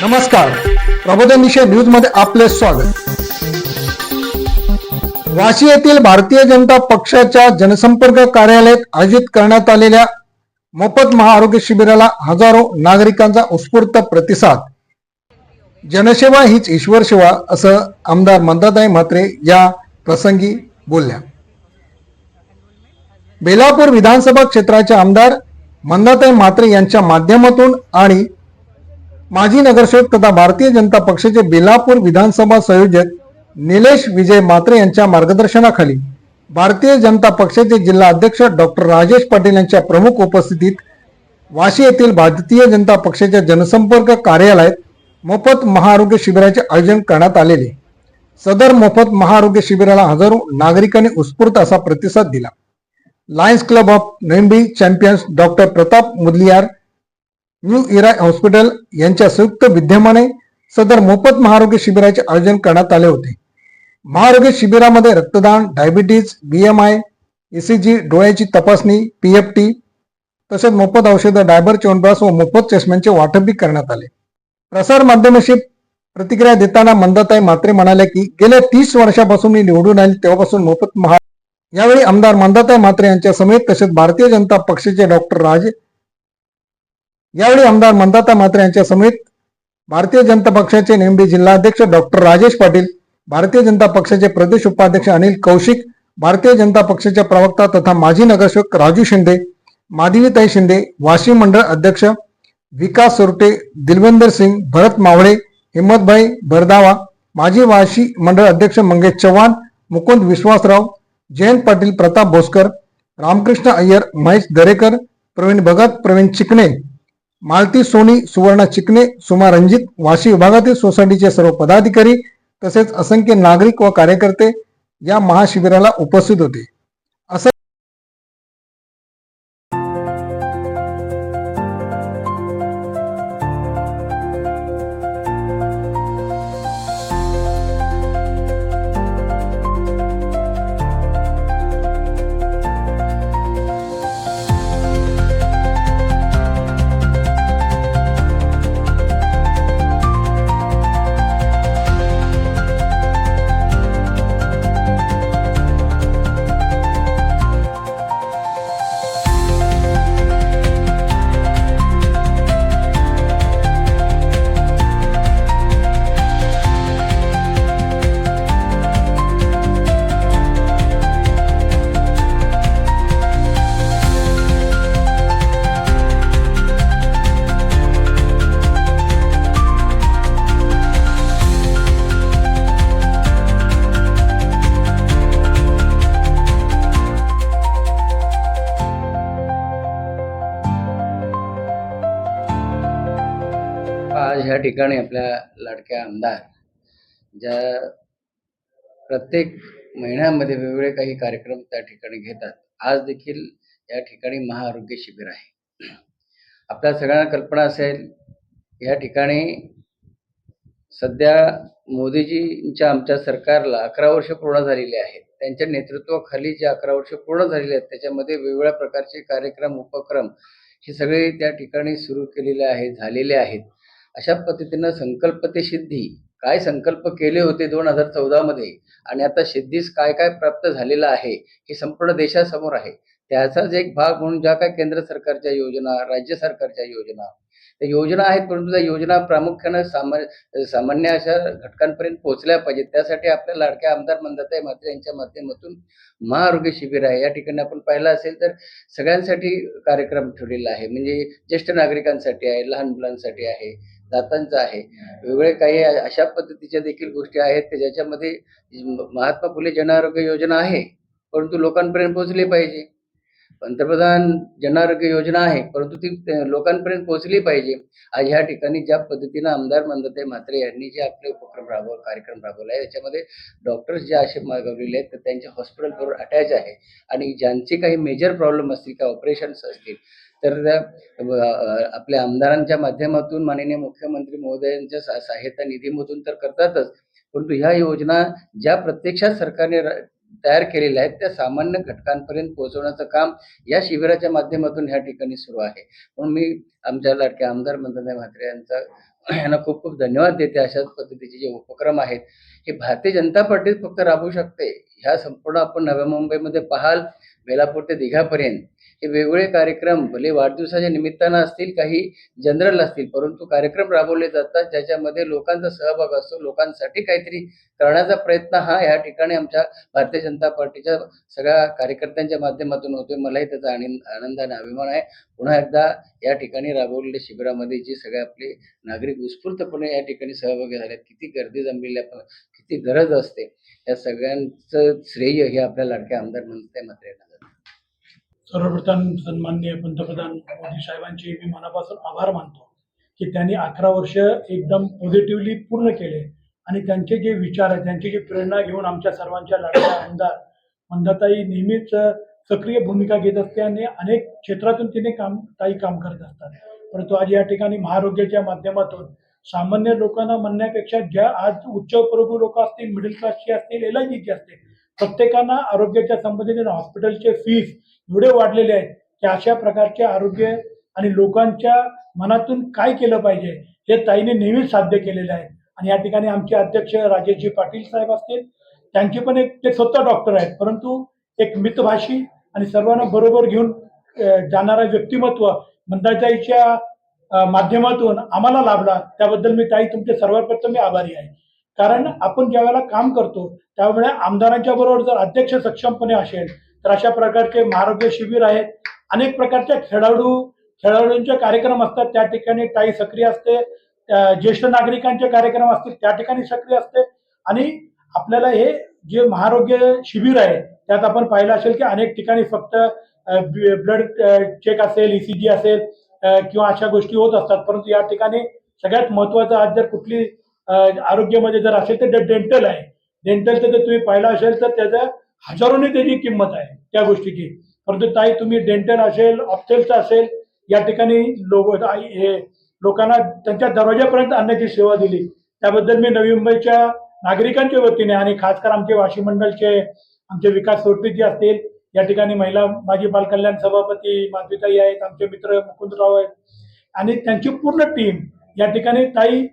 नमस्कार. प्रबोधन विषय न्यूजमध्ये आपले स्वागत. वाशी येथील भारतीय जनता पक्षाच्या जनसंपर्क कार्यालयात आयोजित करण्यात आलेल्या मोफत महाआरोग्य शिबिराला हजारो नागरिकांचा उत्स्फूर्त प्रतिसाद. जनसेवा हीच ईश्वर सेवा असं आमदार मंदाताई म्हात्रे या प्रसंगी बोलल्या. बेलापूर विधानसभा क्षेत्राचे आमदार मंदाताई म्हात्रे यांच्या माध्यमातून आणि माजी नगरसेवक तथा भारतीय जनता पक्षाचे बेलापूर विधानसभा संयोजक निलेश विजय म्हात्रे यांच्या मार्गदर्शनाखाली भारतीय जनता पक्षाचे जिल्हा अध्यक्ष डॉक्टर राजेश पाटील यांच्या प्रमुख उपस्थितीत वाशी येथील भारतीय जनता पक्षाच्या जनसंपर्क कार्यालयात मोफत महाआरोग्य शिबिराचे आयोजन करण्यात आलेले. सदर मोफत महाआरोग्य शिबिराला हजारो नागरिकांनी उत्स्फूर्त असा प्रतिसाद दिला. Lions Club of नेमबी champions doctor Pratap Mudaliar new era hospital यांच्या संयुक्त विद्यमाने सदर मोफत महारोग्य शिबिराचे आयोजन करण्यात आले होते. महारोग्य शिबिरामध्ये रक्तदान डायबिटीज बीएमआय एसीजी डोळ्याची तपासणी पीएफटी तसेच मोफत औषधं डायबर च्यवनप्राश व मोफत चष्म्यांचे वाटपही करण्यात आले. प्रसार माध्यमाशी प्रतिक्रिया देताना मंदाताई म्हात्रे म्हणाल्या की गेल्या तीस वर्षापासून मी निवडून आली तेव्हापासून मोफत महा यावेळी आमदार मंदाताई म्हात्रे यांच्या समेत तसेच भारतीय जनता पक्षाचे डॉक्टर राज यावेळी आमदार मंदाता म्हात्रे यांच्या समेत भारतीय जनता पक्षाचे नेमबी जिल्हाध्यक्ष डॉक्टर राजेश पाटील भारतीय जनता पक्षाचे प्रदेश उपाध्यक्ष अनिल कौशिक भारतीय जनता पक्षाच्या प्रवक्ता तथा माजी नगरसेवक राजू शिंदे माधवीताई शिंदे वाशिम मंडळ अध्यक्ष विकास सोरटे दिलवंदर सिंग भरत मावळे हिम्मतभाई भरदावा माजी वाशी मंडळ अध्यक्ष मंगेश चव्हाण मुकुंद विश्वासराव जयंत पाटील प्रताप भोसकर रामकृष्ण अय्यर महेश दरेकर प्रवीण भगत प्रवीण चिकणे मालती सोनी सुवर्णा चिकणे सुमा रंजित वाशी विभागातील सोसायटीचे सर्व पदाधिकारी तसेच असंख्य नागरिक व कार्यकर्ते या महाशिबिराला उपस्थित होते. ठिकाणी आपल्या लाडक्या आमदार ज्या प्रत्येक महिन्यामध्ये वेगवेगळे काही कार्यक्रम त्या ठिकाणी घेतात आज देखील या ठिकाणी महाआरोग्य शिबिर आहे. आपल्या सगळ्यांना कल्पना असेल या ठिकाणी सध्या मोदीजींच्या आमच्या सरकारला अकरा वर्ष पूर्ण झालेली आहेत. त्यांच्या नेतृत्वाखाली जे अकरा वर्ष पूर्ण झालेले आहेत त्याच्यामध्ये वेगवेगळ्या प्रकारचे कार्यक्रम उपक्रम हे सगळे त्या ठिकाणी सुरू केलेले आहेत झालेले आहेत. अशा पद्धतीनं संकल्प ते सिद्धी काय संकल्प केले होते दोन हजार चौदामध्ये आणि आता सिद्धीस काय काय प्राप्त झालेलं आहे? हे संपूर्ण देशासमोर आहे. त्याचाच एक भाग म्हणून ज्या काय केंद्र सरकारच्या योजना राज्य सरकारच्या योजना त्या योजना आहेत परंतु त्या योजना प्रामुख्यानं सामान्य सामान्य अशा घटकांपर्यंत पोहोचल्या पाहिजेत. त्यासाठी आपल्या लाडक्या आमदार मंदाताई म्हात्रे यांच्या माध्यमातून महाआरोग्य शिबिर आहे. या ठिकाणी आपण पाहिलं असेल तर सगळ्यांसाठी कार्यक्रम ठेवलेला आहे. म्हणजे ज्येष्ठ नागरिकांसाठी आहे लहान मुलांसाठी आहे दातांचं आहे. वेगवेगळे काही अशा पद्धतीच्या देखील गोष्टी आहेत की ज्याच्यामध्ये महात्मा फुले जनआरोग्य योजना आहे परंतु लोकांपर्यंत पोहोचली पाहिजे. पंतप्रधान जनआरोग्य योजना आहे परंतु ती लोकांपर्यंत पोहोचली पाहिजे. आज ह्या ठिकाणी ज्या पद्धतीनं आमदार मंदते म्हात्रे यांनी जे आपले उपक्रम राबव कार्यक्रम राबवला आहे याच्यामध्ये डॉक्टर्स जे असे मागवलेले आहेत तर त्यांच्या हॉस्पिटलबरोबर अटॅच आहे. आणि ज्यांचे काही मेजर प्रॉब्लेम असतील किंवा ऑपरेशन्स असतील तर त्या आपल्या आमदारांच्या माध्यमातून माननीय मुख्यमंत्री महोदयांच्या सहायता निधीमधून तर करतातच. परंतु ह्या योजना ज्या प्रत्यक्षात सरकारने तयार केलेल्या आहेत त्या सामान्य घटकांपर्यंत पोहोचवण्याचं काम या शिबिराच्या माध्यमातून ह्या ठिकाणी सुरू आहे. म्हणून मी आमच्या लाडक्या आमदार मंत्रनाथ म्हात्रे यांचा यांना खूप खूप धन्यवाद देते. अशाच पद्धतीचे जे उपक्रम आहेत हे भारतीय जनता पार्टी फक्त राबवू शकते. ह्या संपूर्ण आपण नव्या मुंबईमध्ये पाहाल वेलापूर ते दिघापर्यंत. हे वेगवेगळे कार्यक्रम भले वाढदिवसाच्या निमित्तानं असतील काही जनरल असतील परंतु कार्यक्रम राबवले जातात ज्याच्यामध्ये लोकांचा सहभाग असतो लोकांसाठी काहीतरी करण्याचा प्रयत्न हा या ठिकाणी आमच्या भारतीय जनता पार्टीच्या सगळ्या कार्यकर्त्यांच्या माध्यमातून होतोय. मलाही त्याचा आनंद आणि अभिमान आहे. पुन्हा एकदा या ठिकाणी राबवलेल्या शिबिरामध्ये जे सगळे आपले नागरिक उत्स्फूर्तपणे या ठिकाणी सहभागी झाले किती गर्दी जमलेली आहे किती गरज असते या सगळ्यांचं श्रेय हे आपल्या लाडक्या आमदार म्हणते मात्र सर्वप्रथम सन्माननीय पंतप्रधान मोदी साहेबांचे मी मनापासून आभार मानतो की त्यांनी अकरा वर्ष एकदम पॉझिटिव्हली पूर्ण केले. आणि त्यांचे जे विचार आहेत त्यांची जी प्रेरणा घेऊन आमच्या सर्वांच्या लाडक्या आमदार मंदाताई नेहमीच सक्रिय भूमिका घेत असते आणि अनेक क्षेत्रातून तिने काम ताई काम करत असतात. परंतु आज या ठिकाणी महारोग्याच्या माध्यमातून सामान्य लोकांना म्हणण्यापेक्षा ज्या आज उच्चप्रभू लोक असतील मिडल क्लासची असतील एल आय जीची असतील प्रत्येकांना आरोग्याच्या संबंधित हॉस्पिटलचे फीस एवढे वाढलेले आहेत की अशा प्रकारचे आरोग्य आणि लोकांच्या मनातून काय केलं पाहिजे हे ताईने नेहमीच साध्य केलेलं आहे. आणि या ठिकाणी आमचे अध्यक्ष राजेशजी पाटील साहेब असतील त्यांचे पण एक ते स्वतः डॉक्टर आहेत. परंतु एक मितभाषी आणि सर्वांना बरोबर घेऊन जाणारा व्यक्तिमत्व मंदाताईच्या माध्यमातून आम्हाला लाभला त्याबद्दल मी ताई तुमचे सर्वप्रथम मी आभारी आहे. कारण आपण ज्या वेळेला काम करतो त्यामुळे आमदारांच्या बरोबर जर अध्यक्ष सक्षमपणे असेल तर अशा प्रकारचे महारोग्य शिबिर आहेत. अनेक प्रकारच्या खेळाडू खेळाडूंचे कार्यक्रम असतात त्या ठिकाणी ताई सक्रिय असते. ज्येष्ठ नागरिकांचे कार्यक्रम असतील त्या ठिकाणी सक्रिय असते. आणि आपल्याला हे जे महारोग्य शिबिर आहे त्यात आपण पाहिलं असेल की अनेक ठिकाणी फक्त ब्लड चेक असेल ईसीजी असेल किंवा अशा गोष्टी होत असतात. परंतु या ठिकाणी सगळ्यात महत्वाचं आज जर कुठली आरोग्यामध्ये जर असेल तर डेंटल आहे. डेंटलचं जर तुम्ही पाहिलं असेल तर त्याचं हजारोने त्याची किंमत आहे त्या गोष्टीची. परंतु ताई तुम्ही डेंटल असेल ऑप्थेलचं असेल या ठिकाणी लोक हे लोकांना त्यांच्या दरवाजापर्यंत आणण्याची सेवा दिली. त्याबद्दल मी नवी मुंबईच्या नागरिकांच्या वतीने आणि खासकर आमचे वाशी मंडलचे आमचे विकास सोडपीजी असतील या ठिकाणी महिला माजी बालकल्याण सभापती माधवीताई आहेत आमचे मित्र मुकुंदराव आहेत आणि त्यांची पूर्ण टीम या ठिकाणी ताई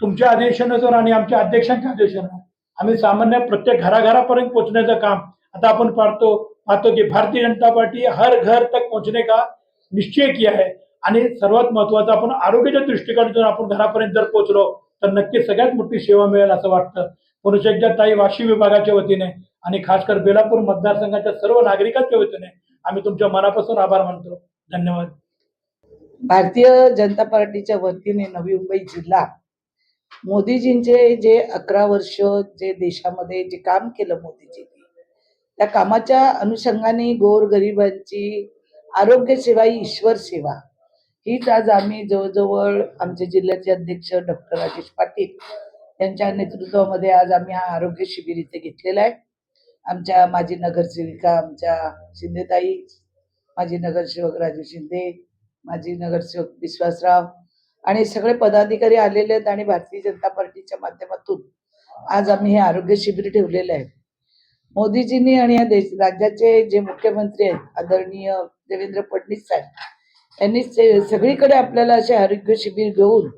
तुमच्या आदेशानुसार आणि आमच्या अध्यक्षांच्या आदेशानं आम्ही सामान्य प्रत्येक घराघरापर्यंत पोहोचण्याचं काम आता आपण पाहतो पाहतो की भारतीय जनता पार्टी हर घर तक पोहोचणे का निश्चय किया है आणि सर्वात महत्वाचं आपण आरोग्याच्या दृष्टिकोनातून आपण घरापर्यंत जर पोहोचलो तर नक्की सगळ्यात मोठी सेवा मिळेल असं वाटतं. पुरुष एकदा ताई वाशी विभागाच्या वतीने आणि खासकर बेलापूर मतदारसंघाच्या सर्व नागरिकांच्या वतीने आम्ही तुमच्या मनापासून आभार मानतो. धन्यवाद. भारतीय जनता पार्टीच्या वतीने नवी मुंबई जिल्हा मोदीजींचे जे अकरा वर्ष जे देशामध्ये जे काम केलं मोदीजींनी त्या कामाच्या अनुषंगाने गोरगरिबांची आरोग्य सेवा ही ईश्वर सेवा. हीच आज आम्ही जवळजवळ आमचे जिल्ह्याचे अध्यक्ष डॉक्टर राजेश पाटील यांच्या नेतृत्वामध्ये आज आम्ही हा आरोग्य शिबिर इथे घेतलेला आहे. आमच्या माजी नगरसेविका आमच्या शिंदेताई माजी नगरसेवक राजू शिंदे माजी नगरसेवक विश्वासराव आणि सगळे पदाधिकारी आलेले आहेत आणि भारतीय जनता पार्टीच्या माध्यमातून आज आम्ही हे आरोग्य शिबिर ठेवलेलं आहे. मोदीजींनी आणि या देश राज्याचे जे मुख्यमंत्री आहेत आदरणीय देवेंद्र फडणवीस साहेब यांनी सगळीकडे आपल्याला असे आरोग्य शिबिर घेऊन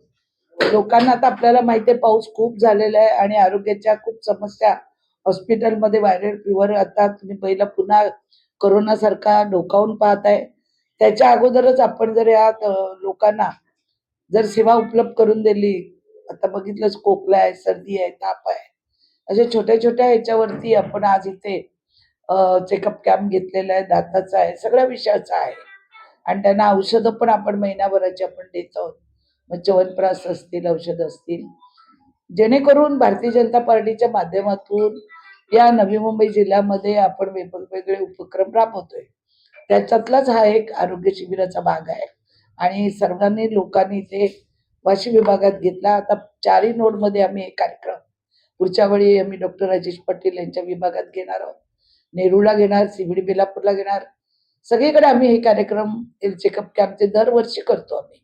लोकांना आता आपल्याला माहिती आहे पाऊस खूप झालेला आहे आणि आरोग्याच्या खूप समस्या हॉस्पिटलमध्ये व्हायरल. फिवर आता तुम्ही पहिला पुन्हा करोनासारखा डोकावून डोकावून पाहताय त्याच्या अगोदरच आपण जर या लोकांना जर सेवा उपलब्ध करून दिली आता बघितलंच खोकला आहे सर्दी आहे ताप आहे अशा छोट्या छोट्या ह्याच्यावरती आपण आज इथे चेकअप कॅम्प घेतलेला आहे दाताचा आहे सगळ्या विषयाचा आहे. आणि त्यांना औषधं पण आपण महिनाभराची आपण देत आहोत. मग च्यवनप्राश असतील औषधं असतील. जेणेकरून भारतीय जनता पार्टीच्या माध्यमातून या नवी मुंबई जिल्ह्यामध्ये आपण वेगवेगळे उपक्रम राबवतोय. त्याच्यातलाच हा एक आरोग्य शिबिराचा भाग आहे. आणि सर्वांनी लोकांनी ते वाशी विभागात घेतला. आता चारही नोडमध्ये आम्ही एक कार्यक्रम पुढच्या वेळी आम्ही डॉक्टर राजेश पाटील यांच्या विभागात घेणार आहोत. नेरूळला घेणार सिविडी बेलापूरला घेणार. सगळीकडे आम्ही हे कार्यक्रम चेकअप कॅम्पचे दरवर्षी करतो आम्ही.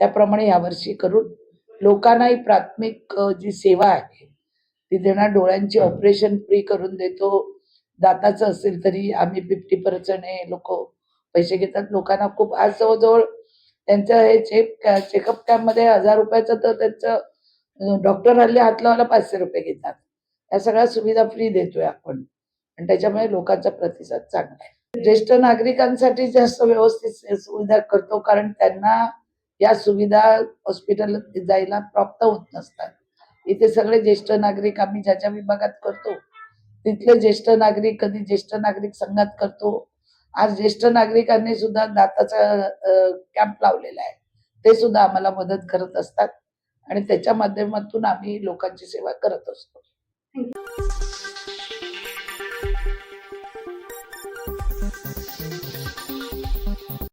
त्याप्रमाणे यावर्षी करून लोकांना ही प्राथमिक जी सेवा आहे ती देणार. डोळ्यांची ऑपरेशन फ्री करून देतो. दाताचं असेल तरी आम्ही फिफ्टी पर्सेंट हे लोक पैसे घेतात. लोकांना खूप आज जवळजवळ त्यांचं हे चेक चेकअप कॅम्पमध्ये हजार रुपयाचं तर त्यांचं डॉक्टर हल्ली हात लावायला पाचशे रुपये घेतात. या सगळ्या सुविधा फ्री देतोय आपण. आणि त्याच्यामुळे लोकांचा प्रतिसाद चांगला आहे. ज्येष्ठ नागरिकांसाठी जास्त व्यवस्थित सुविधा करतो कारण त्यांना या सुविधा हॉस्पिटल जायला प्राप्त होत नसतात. इथे सगळे ज्येष्ठ नागरिक आम्ही ज्या ज्या विभागात करतो तिथले ज्येष्ठ नागरिक कधी ज्येष्ठ नागरिक संघात करतो. आज ज्येष्ठ नागरिकांनी सुद्धा दाताचा कॅम्प लावलेला आहे. ते सुद्धा आम्हाला मदत करत असतात. आणि त्याच्या माध्यमातून आम्ही लोकांची सेवा करत असतो.